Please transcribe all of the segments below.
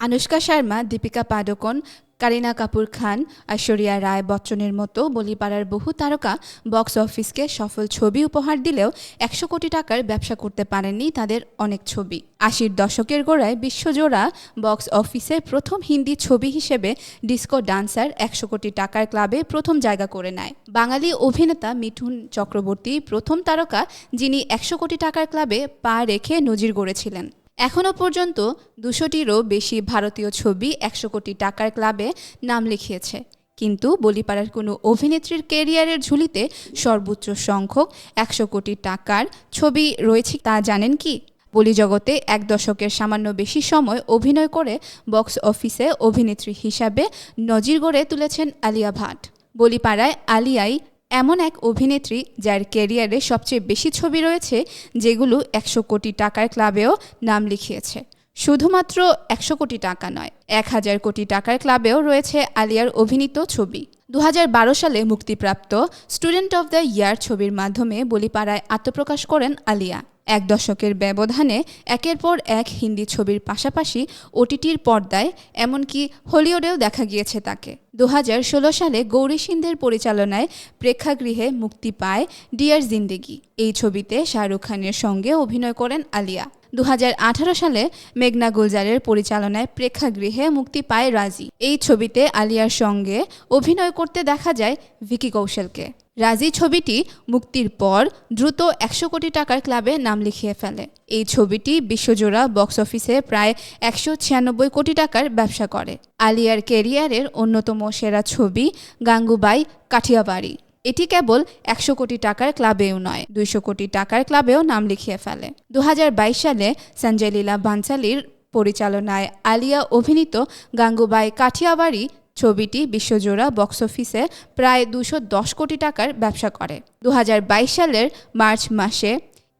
আনুষ্কা শর্মা, দীপিকা পাডুকোন কারিনা কাপুর খান, ঐশ্বরিয়া রায় বচ্চনের মতো বলিপাড়ার বহু তারকা বক্স অফিসকে সফল ছবি উপহার দিলেও একশো কোটি টাকার ব্যবসা করতে পারেননি তাদের অনেক ছবি। আশির দশকের গোড়ায় বিশ্বজোড়া বক্স অফিসে প্রথম হিন্দি ছবি হিসেবে ডিস্কো ডান্সার একশো কোটি টাকার ক্লাবে প্রথম জায়গা করে নেয়। বাঙালি অভিনেতা মিঠুন চক্রবর্তী প্রথম তারকা যিনি একশো কোটি টাকার ক্লাবে পা রেখে নজির গড়েছিলেন। এখনও পর্যন্ত দুশোটিরও বেশি ভারতীয় ছবি একশো কোটি টাকার ক্লাবে নাম লিখিয়েছে। কিন্তু বলিপাড়ার কোনো অভিনেত্রীর কেরিয়ারের ঝুলিতে সর্বোচ্চ সংখ্যক একশো কোটি টাকার ছবি রয়েছে তা জানেন কি? বলি জগতে এক দশকের সামান্য বেশি সময় অভিনয় করে বক্স অফিসে অভিনেত্রী হিসাবে নজির গড়ে তুলেছেন আলিয়া ভাট। বলিপাড়ায় আলিয়াই এমন এক অভিনেত্রী যার ক্যারিয়ারে সবচেয়ে বেশি ছবি রয়েছে, যেগুলো একশো কোটি টাকার ক্লাবেও নাম লিখিয়েছে। শুধুমাত্র একশো কোটি টাকা নয়, এক হাজার কোটি টাকার ক্লাবেও রয়েছে আলিয়ার অভিনীত ছবি। দু হাজার বারো সালে মুক্তিপ্রাপ্ত স্টুডেন্ট অব দ্য ইয়ার ছবির মাধ্যমে বলিপাড়ায় আত্মপ্রকাশ করেন আলিয়া। এক দশকের ব্যবধানে একের পর এক হিন্দি ছবির পাশাপাশি ওটিটির পর্দায়, এমনকি হলিউডেও দেখা গিয়েছে তাকে। দু হাজার ষোলো সালে গৌরী সিন্ধের পরিচালনায় প্রেক্ষাগৃহে মুক্তি পায় ডিয়ার জিন্দেগি। এই ছবিতে শাহরুখ খানের সঙ্গে অভিনয় করেন আলিয়া। দু হাজার আঠারো সালে মেঘনা গুলজারের পরিচালনায় প্রেক্ষাগৃহে মুক্তি পায় রাজি। এই ছবিতে আলিয়ার সঙ্গে অভিনয় করতে দেখা যায় ভিকি কৌশলকে। রাজি ছবিটি মুক্তির পর দ্রুত একশো কোটি টাকার ক্লাবে নাম লিখিয়ে ফেলে। এই ছবিটি বিশ্বজোড়া বক্স অফিসে প্রায় একশো ছিয়ানব্বই কোটি টাকার ব্যবসা করে। আলিয়ার কেরিয়ারের অন্যতম সেরা ছবি গাঙ্গুবাই কাঠিয়াবাড়ি। এটি কেবল একশো কোটি টাকার ক্লাবেও নয়, দুইশো কোটি টাকার ক্লাবেও নাম লিখিয়ে ফেলে। দু হাজার বাইশ সালে সঞ্জয় লীলা বানসালির পরিচালনায় আলিয়া অভিনীত গাঙ্গুবাই কাঠিয়াবাড়ি ছবিটি বিশ্বজোড়া বক্স অফিসে প্রায় দুশো দশ কোটি টাকার ব্যবসা করে। দু হাজার বাইশ সালের মার্চ মাসে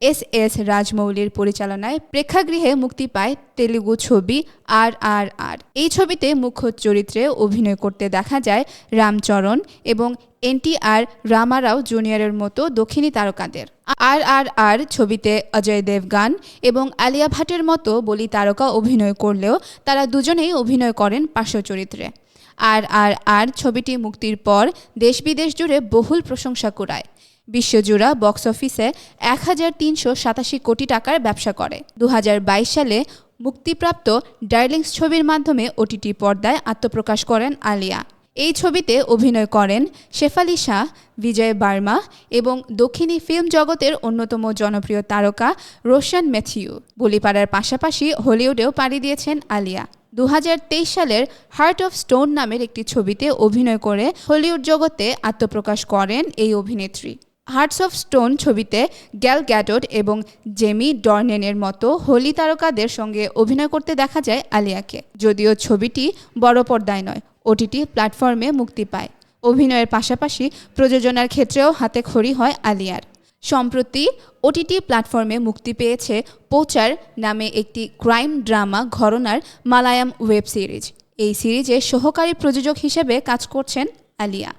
এস এস রাজমৌলির পরিচালনায় প্রেক্ষাগৃহে মুক্তি পায় তেলুগু ছবি আর আর আর। এই ছবিতে মুখ্য চরিত্রে অভিনয় করতে দেখা যায় রামচরণ এবং এনটিআর রামারাও জুনিয়রের মতো দক্ষিণী তারকাদের। আর আর আর ছবিতে অজয় দেবগান এবং আলিয়া ভাটের মতো বলি তারকা অভিনয় করলেও তারা দুজনেই অভিনয় করেন পার্শ্ব চরিত্রে। আর আর আর ছবিটি মুক্তির পর দেশ বিদেশ জুড়ে বহুল প্রশংসা কুড়ায়। বিশ্বজোড়া বক্স অফিসে এক হাজার তিনশো সাতাশি কোটি টাকার ব্যবসা করে। দু হাজার বাইশ সালে মুক্তিপ্রাপ্ত ডার্লিংস ছবির মাধ্যমে ওটিটি পর্দায় আত্মপ্রকাশ করেন আলিয়া। এই ছবিতে অভিনয় করেন শেফালি শাহ, বিজয় বার্মা এবং দক্ষিণী ফিল্ম জগতের অন্যতম জনপ্রিয় তারকা রোশন ম্যাথিউ। বলিপাড়ার পাশাপাশি হলিউডেও পাড়ি দিয়েছেন আলিয়া। দু হাজার তেইশ সালের হার্ট অফ স্টোন নামের একটি ছবিতে অভিনয় করে হলিউড জগতে আত্মপ্রকাশ করেন এই অভিনেত্রী। হার্টস অফ স্টোন ছবিতে গ্যাল গ্যাডোড এবং জেমি ডর্নেনের মতো হোলি তারকাদের সঙ্গে অভিনয় করতে দেখা যায় আলিয়াকে। যদিও ছবিটি বড় পর্দায় নয় ওটিটি প্ল্যাটফর্মে মুক্তি পায়। অভিনয়ের পাশাপাশি প্রযোজনার ক্ষেত্রেও হাতে খড়ি হয় আলিয়ার। সম্প্রতি ওটিটি প্ল্যাটফর্মে মুক্তি পেয়েছে পোচার নামে একটি ক্রাইম ড্রামা ঘরনার মালায়াম ওয়েব সিরিজ এই সিরিজে সহকারী প্রযোজক হিসেবে কাজ করছেন আলিয়া।